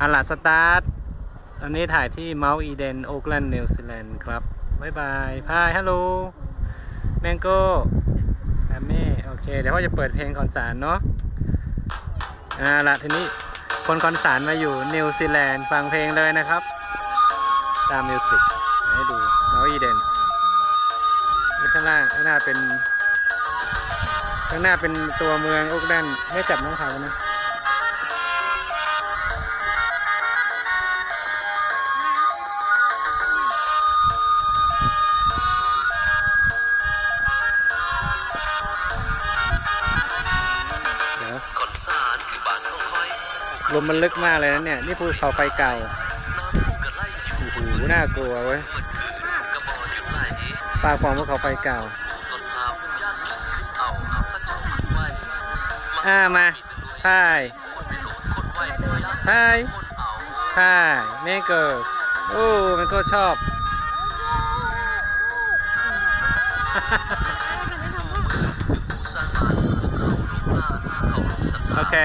อาลาสตาร์ทตอนนี้ถ่ายที่เมาส์อีเดนโอ๊กแลนด์นิวซีแลนด์ครับบ๊ายบายพายฮัลโหลแมงโก้แอมมี่โอเค เดี๋ยวพ่อจะเปิดเพลงคอนสารเนาะอ่าละทีนี้คนคอนสารมาอยู่นิวซีแลนด์ฟังเพลงเลยนะครับ ตามมิวสิกให้ดูเมาส์อีเดนข้างล่างข้างหน้าเป็นข้างหน้าเป็นตัวเมืองโอ๊กแลนด์ไม่จับน้องเขานะ ลมมันลึกมากเลยนะเนี่ย นี่ภูเขาไฟเก่าโอ้โหน่ากลัวเว้ยมืดคืนกระบอกหยุดไหลปากของภูเขาไฟเก่าต้นพาวย่างขึ้นเอาเอาพระเจ้าขึ้นไว้อ่ามาพายคนไม่โหลดคนไว้ย่างพายคนเอาพายเมเกอร์โอ้มันก็ชอบผู้สร้างบ้านเขา โอเค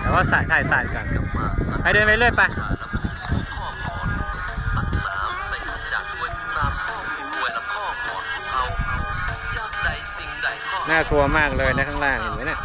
แต่ว่าสายถ่ายสายก่อนไปเดินไปเรื่อยไปน่ากด้วยน้ำข้อด้วยลำข้อก่อนผู้เฒ่าอยากได้สิ่งใดข้อน่ากลัวมากเลยนะข้างล่างเห็นไหมเนี่ย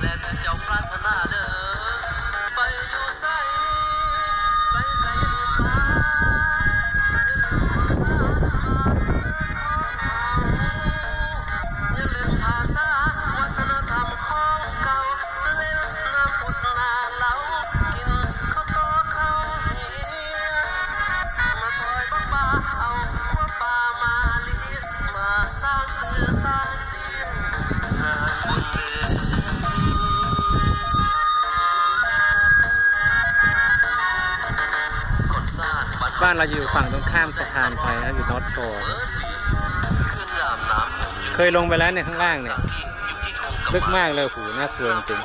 บ้านเราอยู่ฝั่งตรงข้ามสะพานไฟนะอยู่นอตโชเปิดดีขึ้นงามน้ำหงอยู่เคยลงไปแล้วเนี่ยข้างล่างเนี่ยลึกมากเลยหูน่ากลัวจริง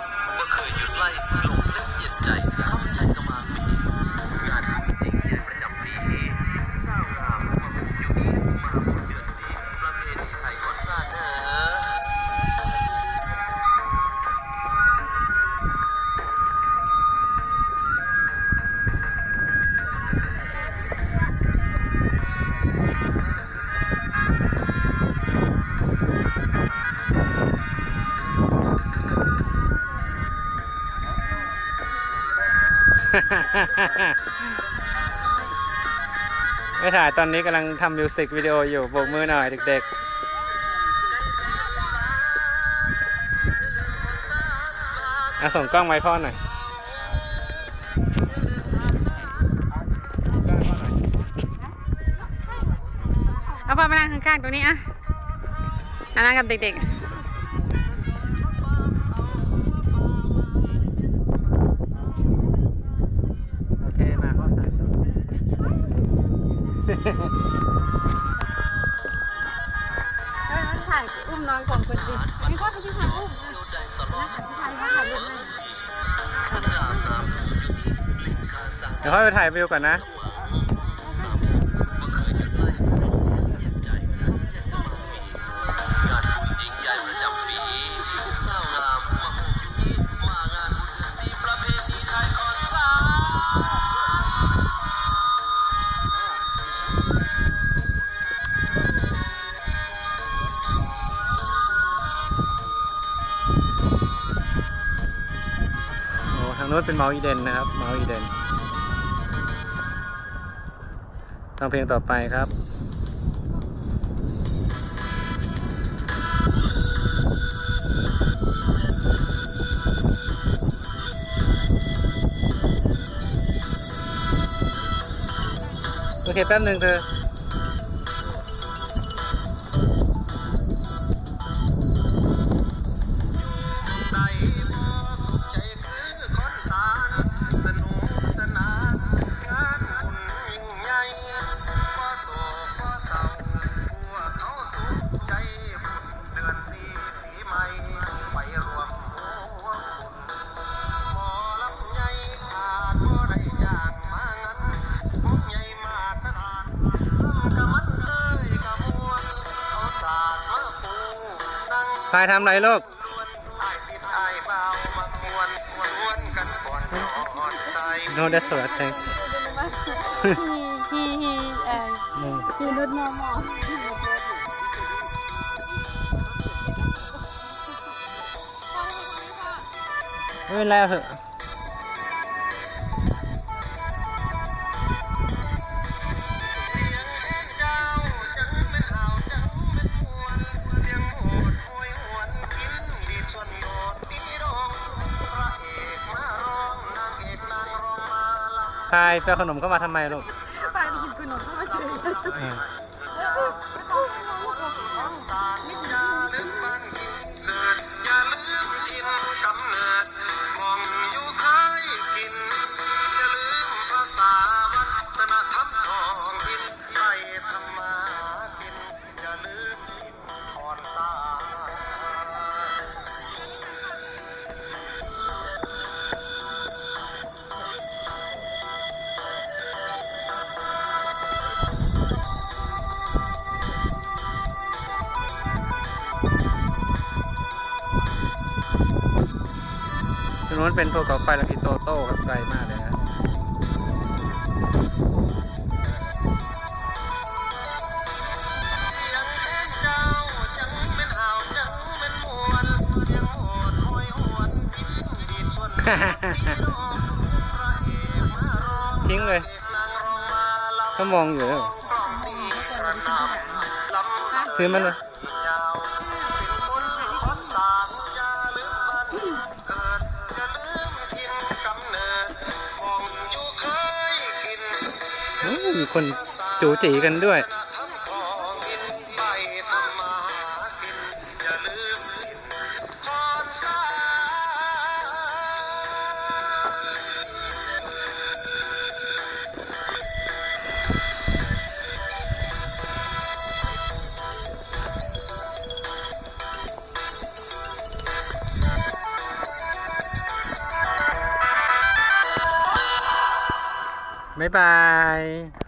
ไม่ถ่ายตอนนี้กำลังทำมิวสิกวิดีโออยู่โบกมือหน่อยเด็กๆเอาส่งกล้องไว้พ่อหน่อยเอาพ่อมานั่งข้างๆตรงนี้อะนั่งกับเด็กโมีพ่อที่ถ่ามเดี๋ยวค่อยไปถ่ายวิวก่อนนะ น้นเป็นเมาส์อีเดนนะครับ เมาส์อีเดนฟังเพลงต่อไปครับโอเคแป๊บหนึ่งเธอ พายทำไรลูกโนเดสโซลเง he he he uh, ไม่เป็นไรเถอะ ใครไปเขนมเข้ามาทำไมลูก ปลาไปหยิบขนมเข้ามาเฉย อ นู้นเป็นภูเขาไฟลาพิโตโต้ครับไกลมากเลยนะทิ้งเลยเขามองอยู่แล้วซื้อมันเลย คนจูจีกันด้วย บ๊ายบาย